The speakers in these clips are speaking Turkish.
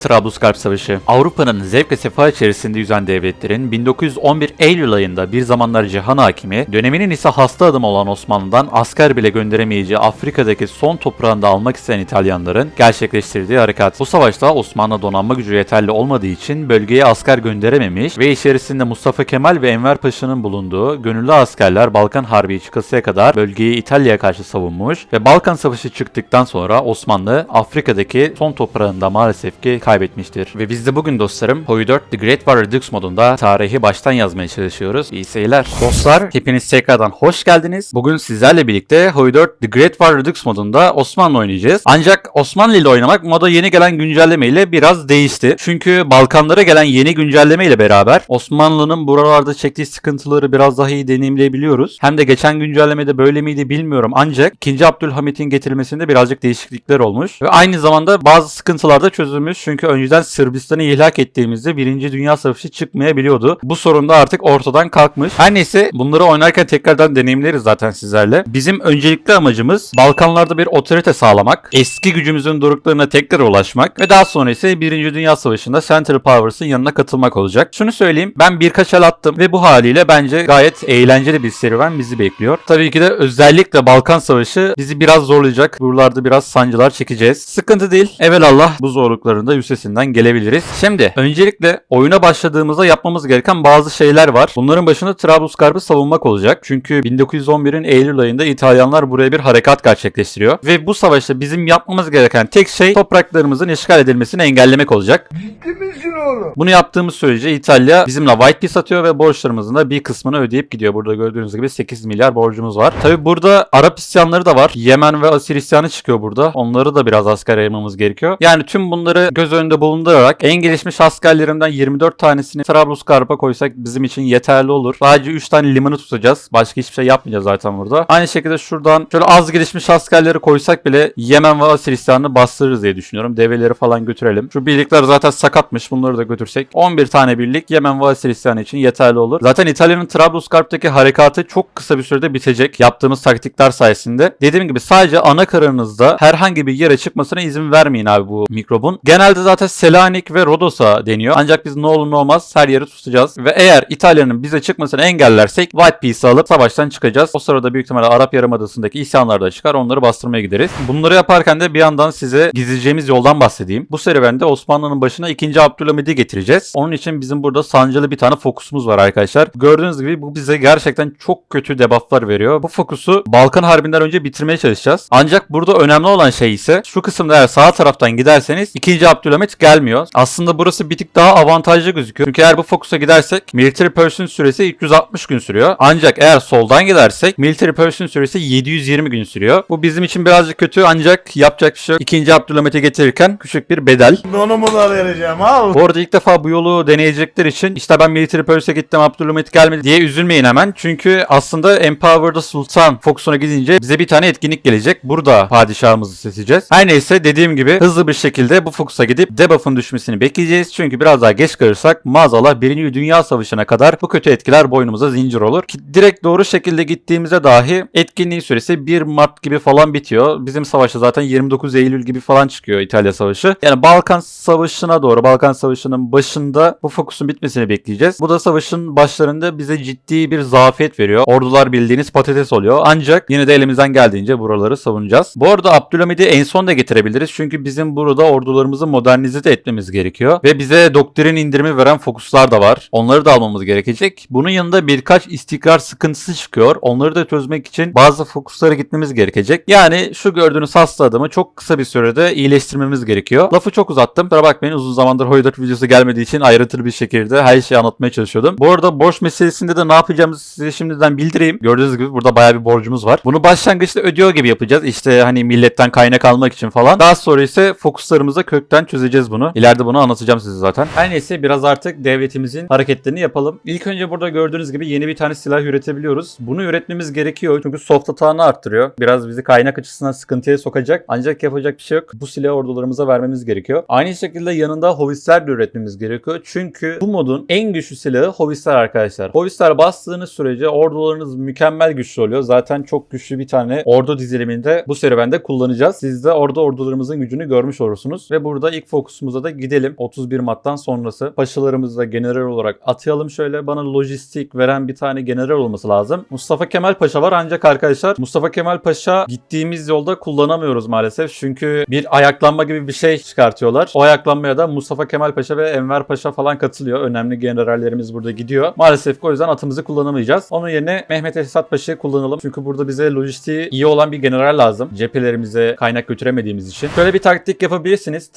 Trablusgarp Savaşı Avrupa'nın zevk sefa içerisinde yüzen devletlerin 1911 Eylül ayında bir zamanlar cihan hakimi, döneminin ise hasta adamı olan Osmanlı'dan asker bile gönderemeyeceği Afrika'daki son toprağını da almak isteyen İtalyanların gerçekleştirdiği harekat. Bu savaşta Osmanlı donanma gücü yeterli olmadığı için bölgeye asker gönderememiş ve içerisinde Mustafa Kemal ve Enver Paşa'nın bulunduğu gönüllü askerler Balkan Harbi çıkasıya kadar bölgeyi İtalya'ya karşı savunmuş ve Balkan Savaşı çıktıktan sonra Osmanlı Afrika'daki son toprağında maalesef ki kaybetmiştir. Ve biz de bugün dostlarım Hoi 4 The Great War Redux modunda tarihi baştan yazmaya çalışıyoruz. İyi seyirler. Dostlar hepiniz tekrardan hoş geldiniz. Bugün sizlerle birlikte Hoi 4 The Great War Redux modunda Osmanlı oynayacağız. Ancak Osmanlı ile oynamak moda yeni gelen güncelleme ile biraz değişti. Çünkü Balkanlara gelen yeni güncelleme ile beraber Osmanlı'nın buralarda çektiği sıkıntıları biraz daha iyi deneyimleyebiliyoruz. Hem de geçen güncellemede böyle miydi bilmiyorum ancak 2. Abdülhamit'in getirilmesinde birazcık değişiklikler olmuş. Ve aynı zamanda bazı sıkıntılar da çözülmüş. Çünkü önceden Sırbistan'ı ihlak ettiğimizde 1. Dünya Savaşı çıkmayabiliyordu. Bu sorun da artık ortadan kalkmış. Her neyse bunları oynarken tekrardan deneyimleriz zaten sizlerle. Bizim öncelikli amacımız Balkanlarda bir otorite sağlamak, eski gücümüzün doruklarına tekrar ulaşmak ve daha sonra ise 1. Dünya Savaşı'nda Central Powers'ın yanına katılmak olacak. Şunu söyleyeyim ben birkaç el attım ve bu haliyle bence gayet eğlenceli bir serüven bizi bekliyor. Tabii ki de özellikle Balkan Savaşı bizi biraz zorlayacak. Buralarda biraz sancılar çekeceğiz. Sıkıntı değil. Evelallah bu zorlukların da üstesinden gelebiliriz. Şimdi öncelikle oyuna başladığımızda yapmamız gereken bazı şeyler var. Bunların başında Trablusgarp'ı savunmak olacak. Çünkü 1911'in Eylül ayında İtalyanlar buraya bir harekat gerçekleştiriyor. Ve bu savaşta bizim yapmamız gereken tek şey topraklarımızın işgal edilmesini engellemek olacak. Ciddi misin oğlum? Bunu yaptığımız sürece İtalya bizimle white piece atıyor ve borçlarımızın da bir kısmını ödeyip gidiyor. Burada gördüğünüz gibi 8 milyar borcumuz var. Tabi burada Arap isyanları da var. Yemen ve Asir isyanı çıkıyor burada. Onları da biraz asker ayırmamız gerekiyor. Yani tüm bunları göz önünde bulundurarak en gelişmiş askerlerimden 24 tanesini Trablusgarp'a koysak bizim için yeterli olur. Sadece 3 tane limanı tutacağız. Başka hiçbir şey yapmayacağız zaten burada. Aynı şekilde şuradan şöyle az gelişmiş askerleri koysak bile Yemen ve Asir isyanını bastırırız diye düşünüyorum. Develeri falan götürelim. Şu birlikler zaten sakatmış. Bunları da götürsek 11 tane birlik Yemen ve Asir isyanı için yeterli olur. Zaten İtalya'nın Trablusgarp'taki harekatı çok kısa bir sürede bitecek. Yaptığımız taktikler sayesinde. Dediğim gibi sadece ana kararınızda herhangi bir yere çıkmasına izin vermeyin abi bu mikrobun. Genelde zaten Selanik ve Rodos'a deniyor. Ancak biz ne olur ne olmaz her yeri tutacağız. Ve eğer İtalya'nın bize çıkmasını engellersek White Piece'i alıp savaştan çıkacağız. O sırada büyük ihtimalle Arap Yarımadası'ndaki isyanlar da çıkar. Onları bastırmaya gideriz. Bunları yaparken de bir yandan size gizleyeceğimiz yoldan bahsedeyim. Bu serüvende Osmanlı'nın başına 2. Abdülhamid'i getireceğiz. Onun için bizim burada sancılı bir tane fokusumuz var arkadaşlar. Gördüğünüz gibi bu bize gerçekten çok kötü debufflar veriyor. Bu fokusu Balkan Harbi'nden önce bitirmeye çalışacağız. Ancak burada önemli olan şey ise şu kısımda eğer sağ taraftan giderseniz 2. Abdülhamit gelmiyor. Aslında burası bir tık daha avantajlı gözüküyor. Çünkü eğer bu fokusa gidersek Military Person süresi 360 gün sürüyor. Ancak eğer soldan gidersek Military Person süresi 720 gün sürüyor. Bu bizim için birazcık kötü ancak yapacak bir şey yok. 2. Abdülhamit'i getirirken küçük bir bedel. Donumu da vereceğim al. Bu arada ilk defa bu yolu deneyecekler için işte ben Military Pursue'e gittim Abdülhamit gelmedi diye üzülmeyin hemen. Çünkü aslında Empower'da Sultan fokusuna gidince bize bir tane etkinlik gelecek. Burada padişahımızı seçeceğiz. Her neyse dediğim gibi hızlı bir şekilde bu fokusa gidip debuff'ın düşmesini bekleyeceğiz. Çünkü biraz daha geç kalırsak maazallah 1. Dünya Savaşı'na kadar bu kötü etkiler boynumuza zincir olur. Ki direkt doğru şekilde gittiğimizde dahi etkinliğin süresi 1 Mart gibi falan bitiyor. Bizim savaşta zaten 29 Eylül gibi falan çıkıyor İtalya Savaşı. Yani Balkan Savaşı'na doğru Balkan Savaşı'nın başında bu fokusun bitmesini bekleyeceğiz. Bu da savaşın başlarında bize ciddi bir zafiyet veriyor. Ordular bildiğiniz patates oluyor. Ancak yine de elimizden geldiğince buraları savunacağız. Bu arada Abdülhamid'i en son da getirebiliriz. Çünkü bizim burada ordularımızı modernize de etmemiz gerekiyor. Ve bize doktrin indirimi veren fokuslar da var. Onları da almamız gerekecek. Bunun yanında birkaç istikrar sıkıntısı çıkıyor. Onları da çözmek için bazı fokuslara gitmemiz gerekecek. Yani şu gördüğünüz hasta adamı çok kısa bir sürede iyileştirmemiz gerekiyor. Lafı çok uzattım. Kusura bakmayın uzun zamandır Hoydat videosu gelmediği için ayrıntılı bir şekilde her şeyi anlatmaya çalışıyordum. Bu arada borç meselesinde de ne yapacağımızı size şimdiden bildireyim. Gördüğünüz gibi burada bayağı bir borcumuz var. Bunu başlangıçta ödüyor gibi yapacağız. İşte hani milletten kaynak almak için falan. Daha sonra ise fokuslarımıza kökten çözeceğiz bunu. İleride bunu anlatacağım size zaten. Her neyse biraz artık devletimizin hareketlerini yapalım. İlk önce burada gördüğünüz gibi yeni bir tane silah üretebiliyoruz. Bunu üretmemiz gerekiyor çünkü soft atağını arttırıyor. Biraz bizi kaynak açısından sıkıntıya sokacak. Ancak yapacak bir şey yok. Bu silahı ordularımıza vermemiz gerekiyor. Aynı şekilde yanında hovisler de üretmemiz gerekiyor. Çünkü bu modun en güçlü silahı hovisler arkadaşlar. Hovisler bastığınız sürece ordularınız mükemmel güçlü oluyor. Zaten çok güçlü bir tane ordu diziliminde bu serüvende kullanacağız. Siz de orada ordularımızın gücünü görmüş olursunuz. Ve burada ilk fokusumuza da gidelim. 31 Mart'tan sonrası. Paşalarımızı da general olarak atayalım şöyle. Bana lojistik veren bir tane general olması lazım. Mustafa Kemal Paşa var ancak arkadaşlar Mustafa Kemal Paşa gittiğimiz yolda kullanamıyoruz maalesef. Çünkü bir ayaklanma gibi bir şey çıkartıyorlar. O ayaklanmaya da Mustafa Kemal Paşa ve Enver Paşa falan katılıyor. Önemli generallerimiz burada gidiyor. Maalesef o yüzden atımızı kullanamayacağız. Onun yerine Mehmet Esat Paşa'yı kullanalım. Çünkü burada bize lojistiği iyi olan bir general lazım. Cephelerimize kaynak götüremediğimiz için. Şöyle bir taktik yapabilirsiniz.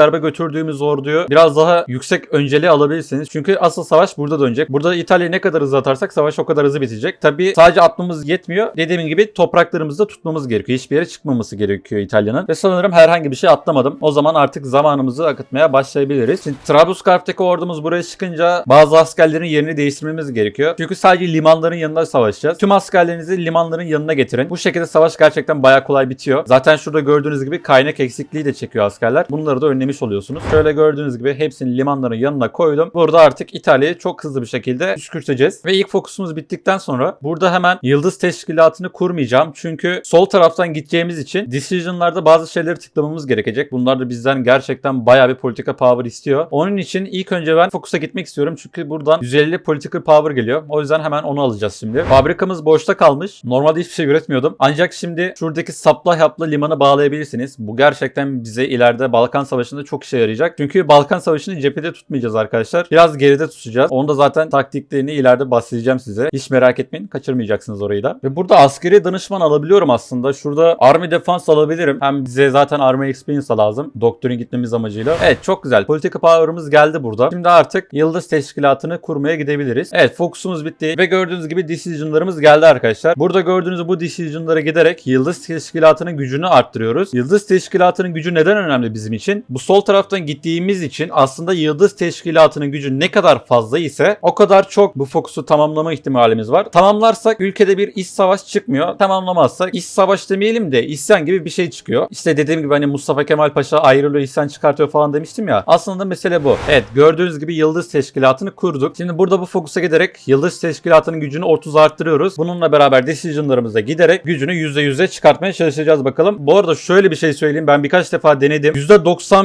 Trablusgarp'a götürdüğümüz orduyu biraz daha yüksek önceliğe alabilirsiniz. Çünkü asıl savaş burada dönecek. Burada İtalya'yı ne kadar hızlı atarsak savaş o kadar hızlı bitecek. Tabi sadece atmamız yetmiyor. Dediğim gibi topraklarımızı da tutmamız gerekiyor. Hiçbir yere çıkmaması gerekiyor İtalya'nın. Ve sanırım herhangi bir şey atlamadım. O zaman artık zamanımızı akıtmaya başlayabiliriz. Şimdi Trablusgarp'taki ordumuz buraya çıkınca bazı askerlerin yerini değiştirmemiz gerekiyor. Çünkü sadece limanların yanında savaşacağız. Tüm askerlerinizi limanların yanına getirin. Bu şekilde savaş gerçekten bayağı kolay bitiyor. Zaten şurada gördüğünüz gibi kaynak eksikliği de çekiyor askerler. Bunları da önlemiş oluyorsunuz. Şöyle gördüğünüz gibi hepsini limanların yanına koydum. Burada artık İtalya'yı çok hızlı bir şekilde püskürteceğiz. Ve ilk fokusumuz bittikten sonra burada hemen yıldız teşkilatını kurmayacağım. Çünkü sol taraftan gideceğimiz için decision'larda bazı şeyleri tıklamamız gerekecek. Bunlar da bizden gerçekten bayağı bir politika power istiyor. Onun için ilk önce ben fokusa gitmek istiyorum. Çünkü buradan 150 political power geliyor. O yüzden hemen onu alacağız şimdi. Fabrikamız boşta kalmış. Normalde hiçbir şey üretmiyordum. Ancak şimdi şuradaki supply hub'la limanı bağlayabilirsiniz. Bu gerçekten bize ileride Balkan Savaşı'nda çok işe yarayacak. Çünkü Balkan Savaşı'nı cephede tutmayacağız arkadaşlar. Biraz geride tutacağız. Onu da zaten taktiklerini ileride bahsedeceğim size. Hiç merak etmeyin. Kaçırmayacaksınız orayı da. Ve burada askeri danışman alabiliyorum aslında. Şurada Army Defense alabilirim. Hem bize zaten Army Experience lazım. Doktrin gitmemiz amacıyla. Evet çok güzel. Politika power'ımız geldi burada. Şimdi artık Yıldız Teşkilatı'nı kurmaya gidebiliriz. Evet fokusumuz bitti. Ve gördüğünüz gibi decision'larımız geldi arkadaşlar. Burada gördüğünüz bu decision'lara giderek Yıldız Teşkilatı'nın gücünü arttırıyoruz. Yıldız Teşkilatı'nın gücü neden önemli bizim için? Bu sol taraftan gittiğimiz için aslında Yıldız Teşkilatı'nın gücü ne kadar fazla ise o kadar çok bu fokusu tamamlama ihtimalimiz var. Tamamlarsak ülkede bir iç savaş çıkmıyor. Tamamlamazsak iç savaş demeyelim de isyan gibi bir şey çıkıyor. İşte dediğim gibi hani Mustafa Kemal Paşa ayrılıyor isyan çıkartıyor falan demiştim ya. Aslında mesele bu. Evet gördüğünüz gibi Yıldız Teşkilatı'nı kurduk. Şimdi burada bu fokusa giderek Yıldız Teşkilatı'nın gücünü 30 arttırıyoruz. Bununla beraber decision'larımıza giderek gücünü %100'e çıkartmaya çalışacağız bakalım. Bu arada şöyle bir şey söyleyeyim. Ben birkaç defa denedim.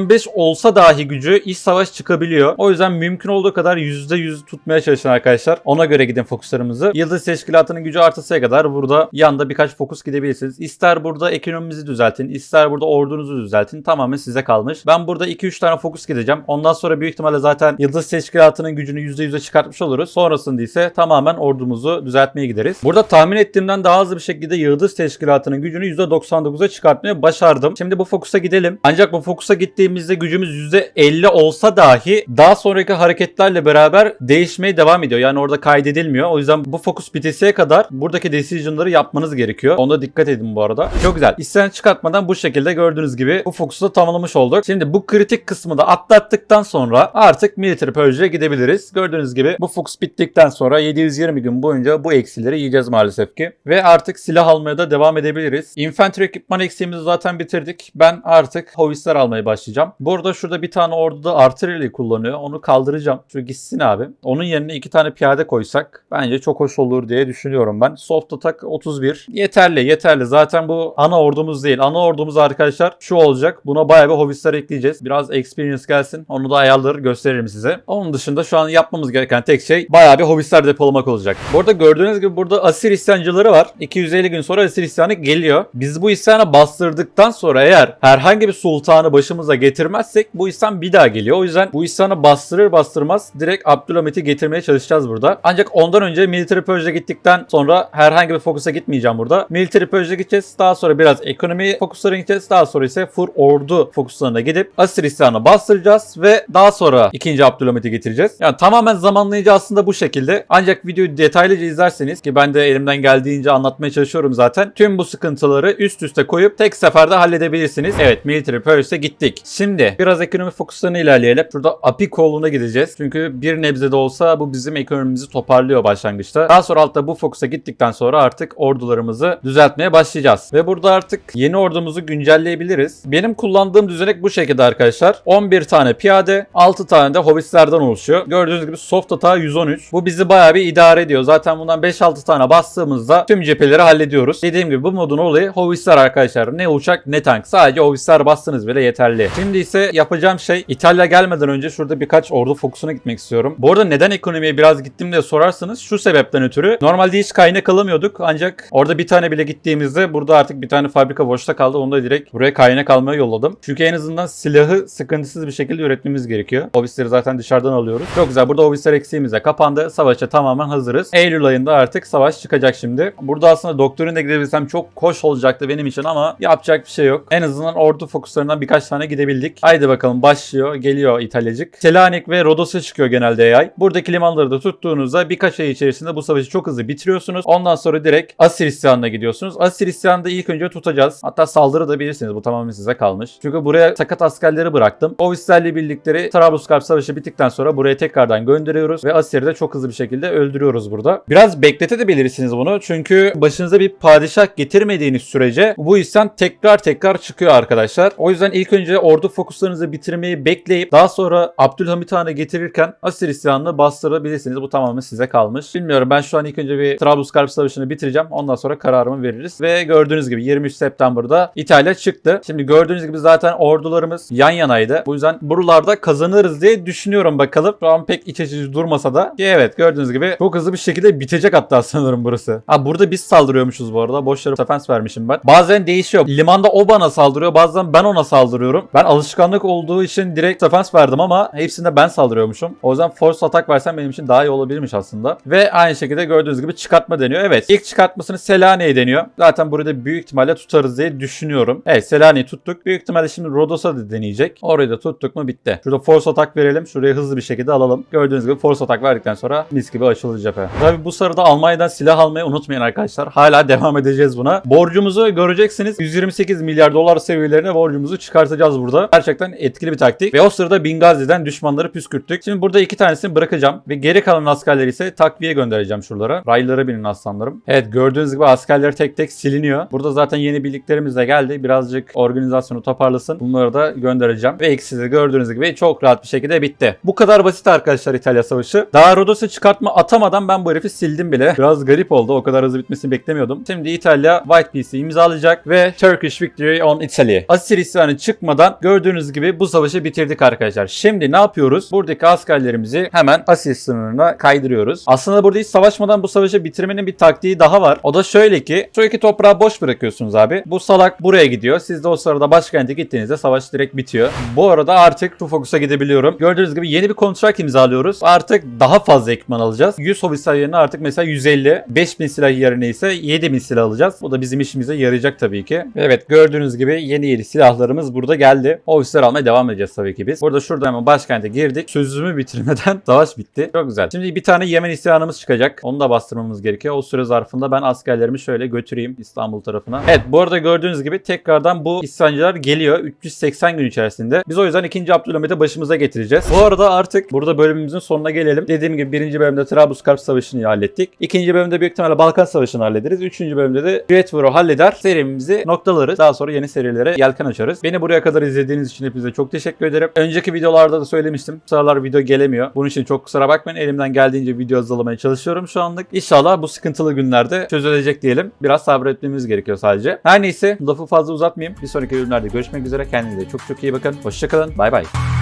%95 olsa dahi gücü iç savaş çıkabiliyor. O yüzden mümkün olduğu kadar %100 tutmaya çalışın arkadaşlar. Ona göre gidin fokuslarımızı. Yıldız Teşkilatı'nın gücü artasıya kadar burada yanda birkaç fokus gidebilirsiniz. İster burada ekonomimizi düzeltin, ister burada ordunuzu düzeltin. Tamamen size kalmış. Ben burada 2-3 tane fokus gideceğim. Ondan sonra büyük ihtimalle zaten Yıldız Teşkilatı'nın gücünü %100'e çıkartmış oluruz. Sonrasında ise tamamen ordumuzu düzeltmeye gideriz. Burada tahmin ettiğimden daha hızlı bir şekilde Yıldız Teşkilatı'nın gücünü %99'a çıkartmaya başardım. Şimdi bu fokusa gidelim. Ancak bu fokusa gittiğimizde gücümüz %50 olsa dahi daha sonraki hareketlerle beraber değişmeye devam ediyor. Yani orada kaydedilmiyor. O yüzden bu fokus bitesiye kadar buradaki decision'ları yapmanız gerekiyor. Onda dikkat edin bu arada. Çok güzel. İsyan çıkartmadan bu şekilde gördüğünüz gibi bu fokusu da tamamlamış olduk. Şimdi bu kritik kısmı da atlattıktan sonra artık military purge'e gidebiliriz. Gördüğünüz gibi bu fokus bittikten sonra 720 gün boyunca bu eksileri yiyeceğiz maalesef ki. Ve artık silah almaya da devam edebiliriz. Infantry ekipman eksiğimizi zaten bitirdik. Ben artık hovisler almaya başlayacağım. Bu arada şurada bir tane orduda artillery kullanıyor. Onu kaldıracağım. Şu gitsin abi. Onun yerine iki tane piyade koysak bence çok hoş olur diye düşünüyorum ben. Soft attack 31. Yeterli yeterli. Zaten bu ana ordumuz değil. Ana ordumuz arkadaşlar şu olacak. Buna bayağı bir hovisler ekleyeceğiz. Biraz experience gelsin. Onu da ayarları gösteririm size. Onun dışında şu an yapmamız gereken tek şey bayağı bir hovisler depolamak olacak. Bu arada gördüğünüz gibi burada Asir isyancıları var. 250 gün sonra Asir isyanı geliyor. Biz bu isyanı bastırdıktan sonra eğer herhangi bir sultanı başımıza getirmezsek bu isyan bir daha geliyor. O yüzden bu isyanı bastırır bastırmaz direkt Abdülhamit'i getirmeye çalışacağız burada. Ancak ondan önce Military Purge'e gittikten sonra herhangi bir fokusa gitmeyeceğim burada. Military Purge'e gideceğiz. Daha sonra biraz ekonomi fokuslarına gideceğiz. Daha sonra ise full ordu fokuslarına gidip Asir isyanı bastıracağız ve daha sonra 2. Abdülhamit'i getireceğiz. Yani tamamen zamanlayıcı aslında bu şekilde. Ancak videoyu detaylıca izlerseniz ki ben de elimden geldiğince anlatmaya çalışıyorum zaten. Tüm bu sıkıntıları üst üste koyup tek seferde halledebilirsiniz. Evet Military Purge'e gittik. Şimdi biraz ekonomi fokuslarına ilerleyelim. Şurada API koluna gideceğiz. Çünkü bir nebze de olsa bu bizim ekonomimizi toparlıyor başlangıçta. Daha sonra altta bu fokusa gittikten sonra artık ordularımızı düzeltmeye başlayacağız. Ve burada artık yeni ordumuzu güncelleyebiliriz. Benim kullandığım düzenek bu şekilde arkadaşlar. 11 tane piyade, 6 tane de hobbitlerden oluşuyor. Gördüğünüz gibi soft hata 113. Bu bizi bayağı bir idare ediyor. Zaten bundan 5-6 tane bastığımızda tüm cepheleri hallediyoruz. Dediğim gibi bu modun olayı hobbitler arkadaşlar. Ne uçak ne tank. Sadece hobbitler bastınız bile yeterli. Şimdi Şimdi ise yapacağım şey İtalya gelmeden önce şurada birkaç ordu fokusuna gitmek istiyorum. Bu arada neden ekonomiye biraz gittim diye sorarsanız şu sebepten ötürü. Normalde hiç kaynak alamıyorduk ancak orada bir tane bile gittiğimizde burada artık bir tane fabrika boşta kaldı. Onu da direkt buraya kaynak almaya yolladım. Çünkü en azından silahı sıkıntısız bir şekilde üretmemiz gerekiyor. Obisleri zaten dışarıdan alıyoruz. Çok güzel. Burada obisler eksiğimiz de kapandı. Savaşa tamamen hazırız. Eylül ayında artık savaş çıkacak şimdi. Burada aslında doktorun da gidebilsem çok hoş olacaktı benim için ama yapacak bir şey yok. En azından ordu fokuslarından birkaç tane gidebildik. Haydi bakalım başlıyor. Geliyor İtalyacık. Selanik ve Rodos'a çıkıyor genelde AI. Buradaki limanları da tuttuğunuzda birkaç ay içerisinde bu savaşı çok hızlı bitiriyorsunuz. Ondan sonra direkt Asir isyanına gidiyorsunuz. Asir isyanını da ilk önce tutacağız. Hatta saldırı da bilirsiniz. Bu tamamen size kalmış. Çünkü buraya sakat askerleri bıraktım. Ovislerle birlikleri Trablusgarp Savaşı bittikten sonra buraya tekrardan gönderiyoruz ve Asir'i de çok hızlı bir şekilde öldürüyoruz burada. Biraz bekletebilirsiniz bunu. Çünkü başınıza bir padişah getirmediğiniz sürece bu isyan tekrar tekrar çıkıyor arkadaşlar. O yüzden ilk önce ordu fokuslarınızı bitirmeyi bekleyip daha sonra Abdülhamit Han'ı getirirken Asir isyanını bastırabilirsiniz. Bu tamamen size kalmış. Bilmiyorum ben şu an ilk önce bir Trablusgarp Savaşı'nı bitireceğim. Ondan sonra kararımı veririz. Ve gördüğünüz gibi 23 September'da İtalya çıktı. Şimdi gördüğünüz gibi zaten ordularımız yan yanaydı. Bu yüzden buralarda kazanırız diye düşünüyorum bakalım. Şu an pek iç açıcı durmasa da. Evet gördüğünüz gibi çok hızlı bir şekilde bitecek hatta sanırım burası. Ha burada biz saldırıyormuşuz bu arada. Boş yere defense vermişim ben. Bazen değişiyor. Limanda o bana saldırıyor. Bazen ben ona saldırıyorum. Ben alışkanlık olduğu için direkt defense verdim ama hepsinde ben saldırıyormuşum. O yüzden force atak versem benim için daha iyi olabilirmiş aslında. Ve aynı şekilde gördüğünüz gibi çıkartma deniyor. Evet ilk çıkartmasını Selanik'e deniyor. Zaten burada büyük ihtimalle tutarız diye düşünüyorum. Evet Selanik'i tuttuk. Büyük ihtimalle şimdi Rodos'a da deneyecek. Orayı da tuttuk mu bitti. Şurada force atak verelim. Şuraya hızlı bir şekilde alalım. Gördüğünüz gibi force atak verdikten sonra mis gibi açılır cephe. Tabi bu sırada Almanya'dan silah almayı unutmayın arkadaşlar. Hala devam edeceğiz buna. Borcumuzu göreceksiniz. 128 milyar dolar seviyelerine borcumuzu çıkartacağız burada. Gerçekten etkili bir taktik. Ve o sırada Bingazi'den düşmanları püskürttük. Şimdi burada iki tanesini bırakacağım. Ve geri kalan askerleri ise takviye göndereceğim şuralara. Raylara binin aslanlarım. Evet gördüğünüz gibi askerler tek tek siliniyor. Burada zaten yeni birliklerimiz de geldi. Birazcık organizasyonu toparlasın. Bunları da göndereceğim. Ve ikisi de gördüğünüz gibi çok rahat bir şekilde bitti. Bu kadar basit arkadaşlar İtalya Savaşı. Daha Rodos'a çıkartma atamadan ben bu herifi sildim bile. Biraz garip oldu. O kadar hızlı bitmesini beklemiyordum. Şimdi İtalya White Peace'i imzalayacak ve Turkish Victory on Italy. Asir isyanı çıkmadan gördüğünüz gibi bu savaşı bitirdik arkadaşlar. Şimdi ne yapıyoruz? Buradaki askerlerimizi hemen Asir sınırına kaydırıyoruz. Aslında burada hiç savaşmadan bu savaşı bitirmenin bir taktiği daha var. O da şöyle ki şu iki toprağı boş bırakıyorsunuz abi. Bu salak buraya gidiyor. Siz de o sırada başkente gittiğinizde savaş direkt bitiyor. Bu arada artık Tufocus'a gidebiliyorum. Gördüğünüz gibi yeni bir kontrat imzalıyoruz. Artık daha fazla ekipman alacağız. 100 hobisler yerine artık mesela 150. 5000 silah yerine ise 7000 silah alacağız. Bu da bizim işimize yarayacak tabii ki. Evet gördüğünüz gibi yeni yeni silahlarımız burada geldi. Hobisler almaya devam edeceğiz tabii ki biz. Burada şurada hemen başkente girdik. Sözümü bitirmeden savaş bitti. Çok güzel. Şimdi bir tane Yemen isyanımız çıkacak. Onu da bastırmamız gerekiyor. O süre zarfında ben askerlerimi şöyle götüreyim İstanbul tarafına. Evet bu arada gördüğünüz gibi tekrardan bu isyancılar geliyor 380 gün içerisinde. Biz o yüzden 2. Abdülhamit'i başımıza getireceğiz. Bu arada artık burada bölümümüzün sonuna gelelim. Dediğim gibi birinci bölümde Trablusgarp Savaşı'nı hallettik. İkinci bölümde büyük ihtimalle Balkan Savaşı'nı hallederiz. Üçüncü bölümde de War'u halleder. Serimizi noktalarız. Daha sonra yeni serilere yelken açarız. Beni buraya kadar izlediğiniz için hepinize çok teşekkür ederim. Önceki videolarda da söylemiştim. Sıralar video gelemiyor. Bunun için çok kusura bakmayın. Elimden geldiğince video hazırlamaya çalışıyorum şu anlık. İnşallah bu sıkıntılı günlerde çözülecek diyelim. Biraz sabretmemiz gerekiyor sadece. Her neyse lafı fazla uzatmayayım. Bir sonraki bölümlerde görüşmek üzere. Kendinize çok çok iyi bakın. Hoşçakalın. Bay bay.